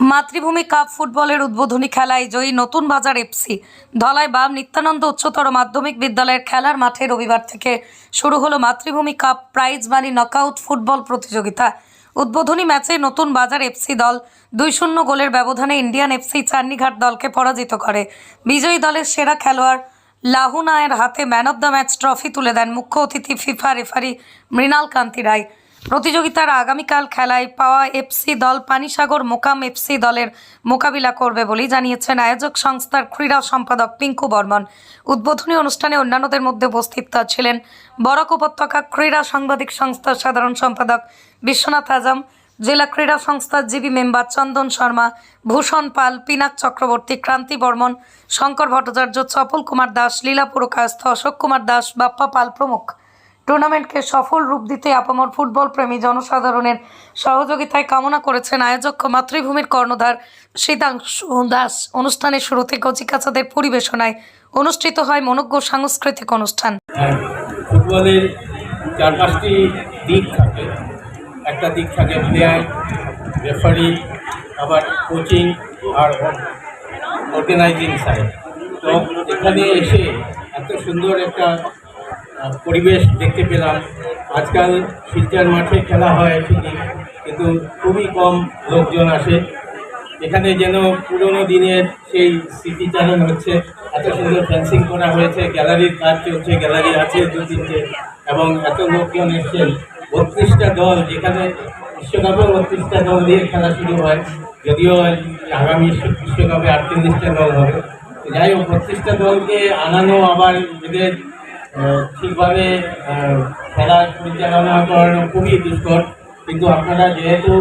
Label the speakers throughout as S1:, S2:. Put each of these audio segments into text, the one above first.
S1: মাতৃভূমি কাপ ফুটবলের উদ্বোধনী খেলায় জয়ী নতুন বাজার এফসি। ধলাই বাম নিত্যানন্দ উচ্চতর মাধ্যমিক বিদ্যালয়ের খেলার মাঠে রবিবার থেকে শুরু হলো Matribhumi cup prize money knockout football প্রতিযোগিতা। উদ্বোধনী ম্যাচে নতুন বাজার এফসি দল দুই শূন্য গোলের ব্যবধানে ইন্ডিয়ান এফসি চান্নিঘাট দলকে পরাজিত করে। বিজয়ী দলের সেরা খেলোয়াড় লাহুনায়ের হাতে man of the match trophy তুলে দেন মুখ্য অতিথি ফিফা রেফারি মৃণাল কান্তি রায়। প্রতিযোগিতার আগামীকাল খেলায় পাওয়া এফসি দল পানিসাগর মোকাম এফসি দলের মোকাবিলা করবে বলেই জানিয়েছেন আয়োজক সংস্থার ক্রীড়া সম্পাদক পিঙ্কু বর্মন। উদ্বোধনী অনুষ্ঠানে অন্যান্যদের মধ্যে উপস্থিত ছিলেন বরাক উপত্যকা ক্রীড়া সাংবাদিক সংস্থার সাধারণ সম্পাদক বিশ্বনাথ আজম, জেলা ক্রীড়া সংস্থার জিবি মেম্বার চন্দন শর্মা, ভূষণ পাল, পিনাক চক্রবর্তী, ক্রান্তি বর্মন, শঙ্কর ভট্টাচার্য, চপল কুমার দাস, লীলা পুরকায়স্থ, অশোক কুমার দাস, বাপ্পা পাল প্রমুখ। টুর্নামেন্টকে সফল রূপ দিতে আপামর ফুটবল প্রেমী জনসাধারণের সহযোগিতায় কামনা করেছেন আয়োজক মাতৃভূমির কর্ণধার শীতাংশু দাস। অনুষ্ঠানের শুরুতে কচিকাচাদের পরিবেশনায় অনুষ্ঠিত হয় মনজ্ঞ সাংস্কৃতিক অনুষ্ঠান।
S2: ফুটবলের চার পাঁচটি দিক থাকে। একটা দিক থাকে প্লেয়ার, রেফারি, আবার কোচিং আর অর্গানাইজিং সাইড। তো এখানে এসে এত সুন্দর একটা পরিবেশ দেখতে পেলাম। আজকাল শিলচার মাঠে খেলা হয় ঠিকই, কিন্তু খুবই কম লোকজন আসে। এখানে যেন পুরোনো দিনের সেই স্মৃতিচারণ হচ্ছে, এত সুন্দর ফেন্সিং করা হয়েছে গ্যালারির কাজ চলছে গ্যালারি আছে দু তিনটে, এবং এত লোকজন এসছেন। বত্রিশটা দল, যেখানে বিশ্বকাপে বত্রিশটা দল দিয়ে খেলা শুরু হয়, যদিও আগামী বিশ্ব- বিশ্বকাপে আটচল্লিশটা দল হবে। যাই হোক, বত্রিশটা দলকে আনানো আবার এদের ঠিকভাবে খেলা পরিচালনা করানো খুবই দুষ্কর। কিন্তু আপনারা যেহেতু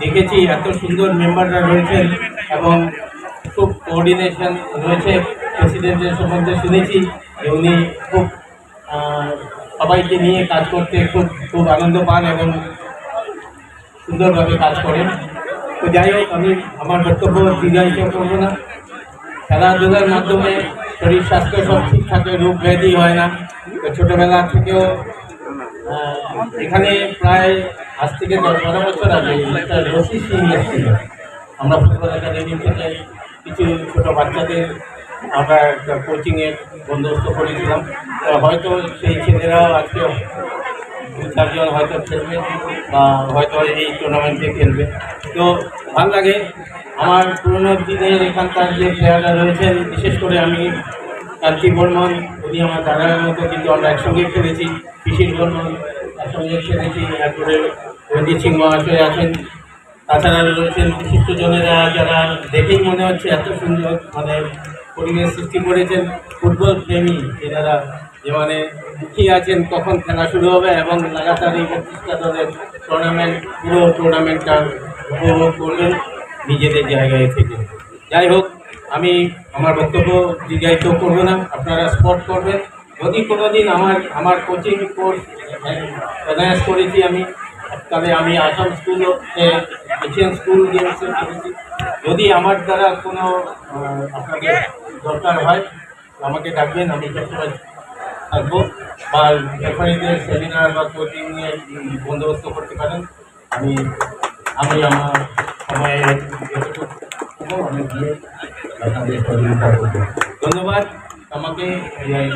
S2: দেখেছি এত সুন্দর মেম্বাররা রয়েছেন এবং খুব কোঅর্ডিনেশন রয়েছে প্রেসিডেন্টের সম্বন্ধে শুনেছি যে উনি খুব সবাইকে নিয়ে কাজ করতে খুব খুব আনন্দ পান এবং সুন্দরভাবে কাজ করেন। তো যাই হোক, আমি, আমার বক্তব্য দীর্ঘায়িত করব না। খেলাধুলার মাধ্যমে শরীর স্বাস্থ্য সব ঠিক থাকে রোগ ব্যাধি হয় না। ছোটোবেলা থেকেও এখানে প্রায় আজ থেকে দশ বারো বছর আগে একটা রশি আমরা ফুটবল একাডেমি থেকে কিছু ছোটো বাচ্চাদের আমরা একটা কোচিংয়ের বন্দোবস্ত করেছিলাম। হয়তো সেই ছেলেরাও আজকে চারজন হয়তো খেলবে বা হয়তো এই টুর্নামেন্টে খেলবে। তো ভালো লাগে। আমার পুরোনো দিনের এখানকার যে প্লেয়াররা রয়েছেন, বিশেষ করে আমি কান্তি বর্মন, উনি আমার দাদার মতো কিন্তু আমরা একসঙ্গে খেলেছি। পিসির বর্মন একসঙ্গে খেলেছি তারপরে রঞ্জিত সিং মহাশয় আছেন। তাছাড়া রয়েছেন বিশিষ্টজনেরা যারা দেখেই মনে হচ্ছে এত সুন্দর মানে পরিবেশ সৃষ্টি করেছেন। ফুটবল প্রেমী এনারা যে মানে মুখিয়ে আছেন, কখন খেলা শুরু হবে এবং লাগাতার এই বত্রিশটা দলের টুর্নামেন্ট পুরো টুর্নামেন্টটা উপভোগ করবেন নিজেদের জায়গায় থেকে। যাই হোক, আমি আমার বক্তব্য দীর্ঘায়িত করব না, আপনারা স্পট করবেন। যদি কোনো দিন আমার আমার কোচিং কোর্স অর্গানাইজ করেছি আমি, তবে আমি আসাম স্কুলও এশিয়ান স্কুল গেমসে করেছি যদি আমার দ্বারা কোনো আপনাদের দরকার হয়, আমাকে ডাকবেন, আমি সবসময় থাকব। বা রেফারিদের সেমিনার বা কোচিং নিয়ে বন্দোবস্ত করতে পারেন, আমি আমি আমার সময়ে যতটুকু পাবো আমি দিয়ে আপনাদের সহযোগিতা করব। ধন্যবাদ। আমাকে এই